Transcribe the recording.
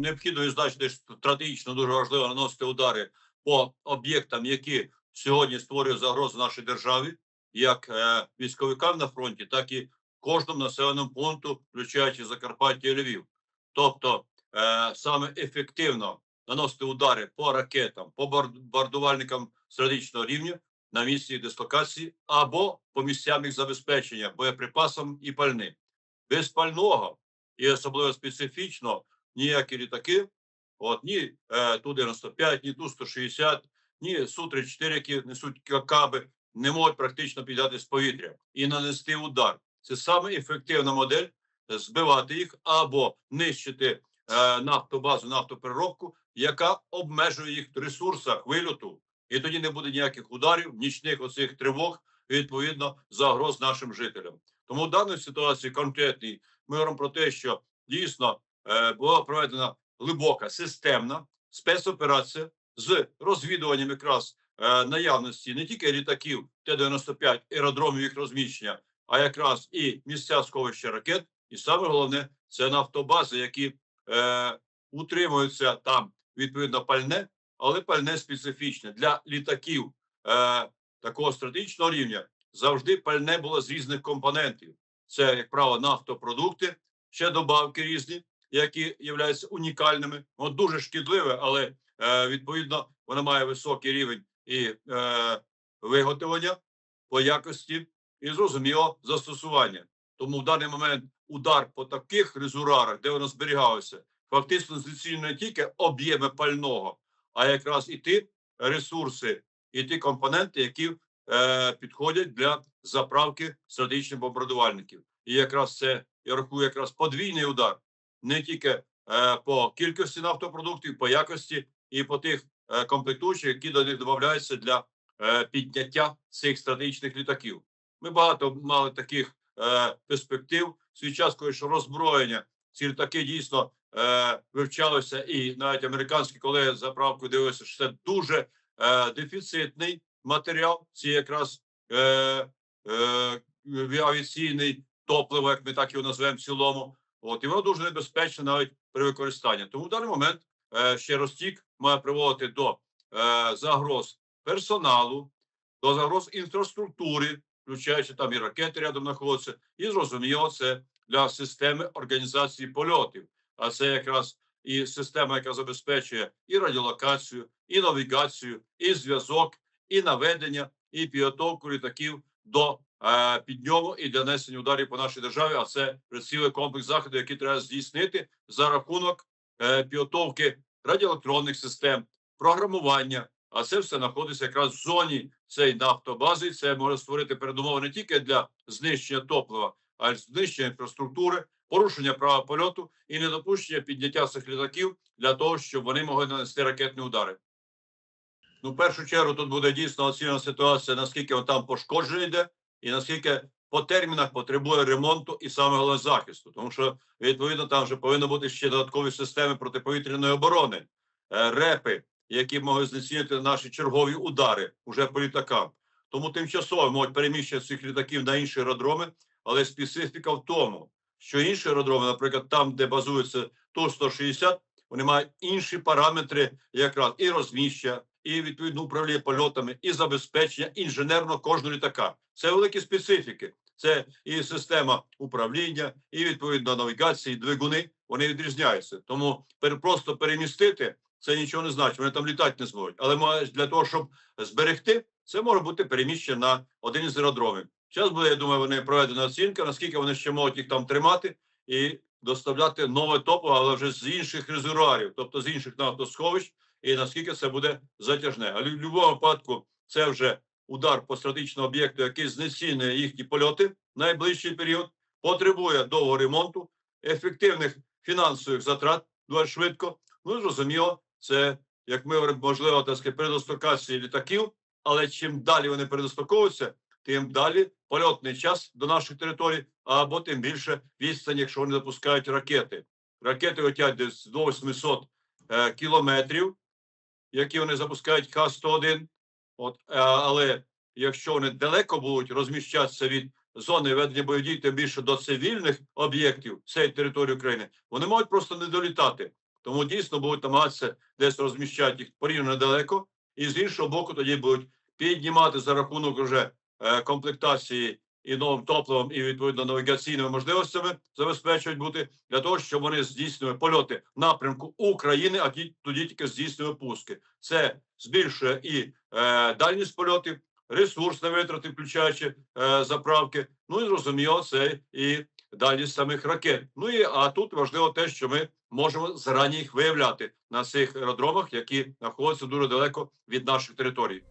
необхідно відзначити, що стратегічно дуже важливо наносити удари по об'єктам, які сьогодні створюють загрозу нашій державі, як е, військовикам на фронті, так і кожному населеному пункту, включаючи Закарпаття і Львів. Тобто е, саме ефективно наносити удари по ракетам, по бар- бомбардувальникам стратегічного рівня на місці дислокації або по місцям їх забезпечення боєприпасом і пальним. Без пального і особливо специфічно ніякі літаки, от ні е, Ту-95, ні Ту-160, ні Су-34, які несуть каби, не можуть практично підняти з повітря і нанести удар. Це саме ефективна модель збивати їх або нищити е, нафтобазу, нафтопереробку, яка обмежує їх в ресурсах вильоту, і тоді не буде ніяких ударів, нічних оцих тривог, відповідно загроз нашим жителям. Тому в даній ситуації конкретній ми говоримо про те, що дійсно була проведена глибока системна спецоперація з розвідуванням якраз е, наявності не тільки літаків Т-95, аеродромів їх розміщення, а якраз і місця сховища ракет. І саме головне це нафтобази, які е, утримуються там відповідно пальне, але пальне специфічне для літаків е, такого стратегічного рівня. Завжди пальне було з різних компонентів. Це, як правило, нафтопродукти, ще добавки різні, які являються унікальними. Воно дуже шкідливе, але е, відповідно воно має високий рівень і е, виготовлення по якості і зрозуміло застосування. Тому в даний момент удар по таких резурарах, де воно зберігалося, фактично знецінює не тільки об'єми пального, а якраз і ті ресурси, і ті компоненти, які е, підходять для заправки стратегічних бомбардувальників. І якраз це я рахую, якраз подвійний удар не тільки е, по кількості нафтопродуктів, по якості і по тих е, комплектуючих, які до них додаються для е, підняття цих стратегічних літаків. Ми багато мали таких перспектив. Свій час, коли що роззброєння, ці літаки дійсно вивчалося, і навіть американські колеги з заправкою дивилися, що це дуже дефіцитний матеріал. Ці якраз авіаційний топливо, як ми так його назвемо в цілому. От і воно дуже небезпечне навіть при використанні. Тому в даний момент е, ще розтік має приводити до е, загроз персоналу, до загроз інфраструктури, включаючи там і ракети рядом знаходяться, і зрозуміло, це для системи організації польотів. А це якраз і система, яка забезпечує і радіолокацію, і навігацію, і зв'язок, і наведення, і підготовку літаків до е, підйому і для несення ударів по нашій державі. А це цілий комплекс заходів, які треба здійснити за рахунок е, підготовки радіоелектронних систем, програмування. А це все знаходиться якраз в зоні цієї нафтобази. Це може створити передумови не тільки для знищення топлива, а й знищення інфраструктури, порушення права польоту і недопущення підняття цих літаків для того, щоб вони могли нанести ракетні удари. Ну, в першу чергу тут буде дійсно оцінена ситуація, наскільки там пошкоджений йде, і наскільки по термінах потребує ремонту і саме головне захисту, тому що відповідно там вже повинні бути ще додаткові системи протиповітряної оборони, е, репи, які могли знецінити наші чергові удари уже по літакам. Тому тимчасово можуть переміщення цих літаків на інші аеродроми, але специфіка в тому, що інші аеродроми, наприклад, там, де базується Ту-160, вони мають інші параметри, якраз і розміщення, і відповідно управління польотами, і забезпечення інженерно кожного літака. Це великі специфіки. Це і система управління, і відповідно навігації, двигуни. Вони відрізняються. Тому просто перемістити це нічого не значить. Вони там літати не зможуть. Але для того, щоб зберегти, це може бути переміщення на один із аеродромів. Зараз буде, я думаю, вони проведена оцінка, наскільки вони ще можуть їх там тримати і доставляти нове топливо, але вже з інших резервуарів, тобто з інших нафтосховищ, і наскільки це буде затяжне. Але в будь-якому випадку це вже удар по стратегічному об'єкту, який знецінює їхні польоти в найближчий період, потребує довгого ремонту, ефективних фінансових затрат дуже швидко. Ну зрозуміло, це як ми говоримо, можливо, так сказати, передостокації літаків, але чим далі вони передостаковуються, тим далі польотний час до наших територій, або тим більше відстань, якщо вони запускають ракети. Ракети летять десь до 800 е, кілометрів, які вони запускають Х-101. От, е, але якщо вони далеко будуть розміщатися від зони ведення бойових дій, тим більше до цивільних об'єктів цієї території України, вони можуть просто не долітати. Тому дійсно будуть намагатися десь розміщати їх порівняно недалеко, і з іншого боку, тоді будуть піднімати за рахунок уже е, комплектації і новим топливом, і відповідно навігаційними можливостями забезпечують бути для того, щоб вони здійснювали польоти в напрямку України, а тоді тільки здійснювали пуски. Це збільшує і е, дальність польотів, ресурсні витрати, включаючи е, заправки. Ну і зрозуміло, це і дальність самих ракет. Ну і а тут важливо те, що ми можемо зарані їх виявляти на цих аеродромах, які знаходяться дуже далеко від наших територій.